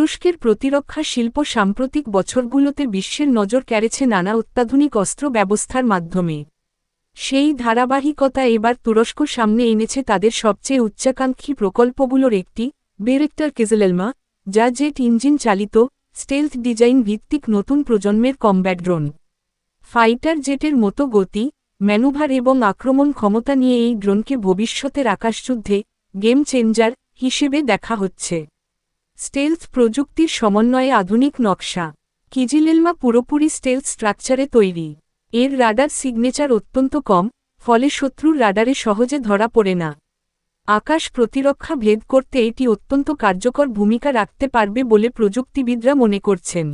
তুরস্কের প্রতিরক্ষা শিল্প সাম্প্রতিক বছরগুলোতে বিশ্বের নজর কেড়েছে নানা অত্যাধুনিক অস্ত্র ব্যবস্থার মাধ্যমে। সেই ধারাবাহিকতা এবার তুরস্ক সামনে এনেছে তাদের সবচেয়ে উচ্চাকাঙ্ক্ষী প্রকল্পগুলোর একটি, বেরেক্টর কেজেলেলমা, যা জেট ইঞ্জিন চালিত, স্টেলথ ডিজাইন ভিত্তিক নতুন প্রজন্মের কম্ব্যাট ড্রোন। ফাইটার জেটের মতো গতি, ম্যানুভার এবং আক্রমণ ক্ষমতা নিয়ে এই ড্রোনকে ভবিষ্যতের আকাশযুদ্ধে গেম চেঞ্জার হিসেবে দেখা হচ্ছে। স্টেলথ প্রযুক্তির সমন্বয়ে আধুনিক নকশা। কিজিলেলমা পুরোপুরি স্টেলথ স্ট্রাকচারে তৈরি। এর রাডার সিগনেচার অত্যন্ত কম, ফলে শত্রুর রাডারে সহজে ধরা পড়ে না। আকাশ প্রতিরক্ষা ভেদ করতে এটি অত্যন্ত কার্যকর ভূমিকা রাখতে পারবে বলে প্রযুক্তিবিদরা মনে করছেন।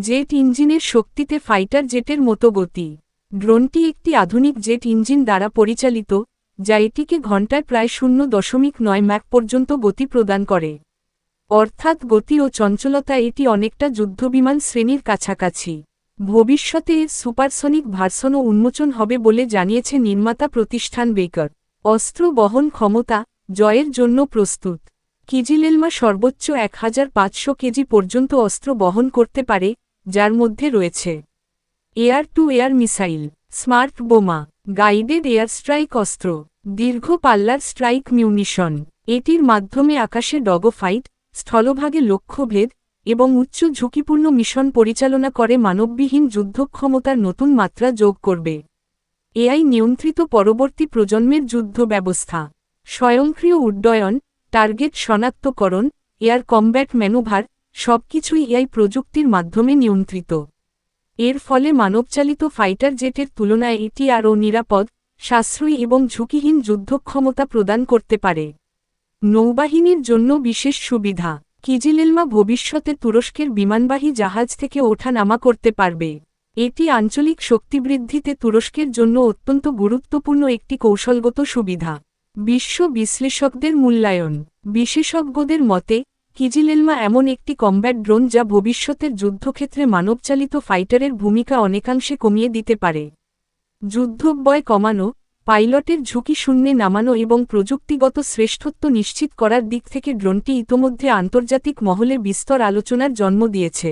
জেট ইঞ্জিনের শক্তিতে ফাইটার জেটের মতো গতি। ড্রোনটি একটি আধুনিক জেট ইঞ্জিন দ্বারা পরিচালিত, যা এটিকে ঘণ্টায় প্রায় শূন্য দশমিক নয় ম্যাক পর্যন্ত গতি প্রদান করে। অর্থাৎ গতি ও চঞ্চলতা এটি অনেকটা যুদ্ধবিমান শ্রেণির কাছাকাছি। ভবিষ্যতে সুপারসনিক ভার্সনও উন্মোচন হবে বলে জানিয়েছে নির্মাতা প্রতিষ্ঠান বেকার। অস্ত্র বহন ক্ষমতা, জয়ের জন্য প্রস্তুত। কিজিলেলমা সর্বোচ্চ এক হাজার পাঁচশো কেজি পর্যন্ত অস্ত্র বহন করতে পারে, যার মধ্যে রয়েছে air to air missile, smart বোমা, গাইডেড এয়ার স্ট্রাইক অস্ত্র, দীর্ঘ পাল্লার স্ট্রাইক মিউনিশন। এটির মাধ্যমে আকাশে ডগোফাইট স্থলভাগে লক্ষ্যভেদ এবং উচ্চ ঝুঁকিপূর্ণ মিশন পরিচালনা করে মানববিহীন যুদ্ধক্ষমতার নতুন মাত্রা যোগ করবে। এআই নিয়ন্ত্রিত পরবর্তী প্রজন্মের যুদ্ধ ব্যবস্থা। স্বয়ংক্রিয় উড্ডয়ন, টার্গেট শনাক্তকরণ, এয়ার কমব্যাট ম্যানুভার, সবকিছুই এআই প্রযুক্তির মাধ্যমে নিয়ন্ত্রিত। এর ফলে মানবচালিত ফাইটার জেটের তুলনায় এটি আরও নিরাপদ, সাশ্রয়ী এবং ঝুঁকিহীন যুদ্ধক্ষমতা প্রদান করতে পারে। নৌবাহিনীর জন্য বিশেষ সুবিধা, কিজিলেলমা ভবিষ্যতে তুরস্কের বিমানবাহী জাহাজ থেকে ওঠানামা করতে পারবে। এটি আঞ্চলিক শক্তিবৃদ্ধিতে তুরস্কের জন্য অত্যন্ত গুরুত্বপূর্ণ একটি কৌশলগত সুবিধা। বিশ্ব বিশ্লেষকদের মূল্যায়ন। বিশেষজ্ঞদের মতে, কিজিলেলমা এমন একটি কম্ব্যাট ড্রোন যা ভবিষ্যতের যুদ্ধক্ষেত্রে মানবচালিত ফাইটারের ভূমিকা অনেকাংশে কমিয়ে দিতে পারে। যুদ্ধব্যয় কমানো পাইলটের ঝুঁকি শূন্যে নামানো এবং প্রযুক্তিগত শ্রেষ্ঠত্ব নিশ্চিত করার দিক থেকে ড্রোনটি ইতোমধ্যে আন্তর্জাতিক মহলে বিস্তর আলোচনার জন্ম দিয়েছে।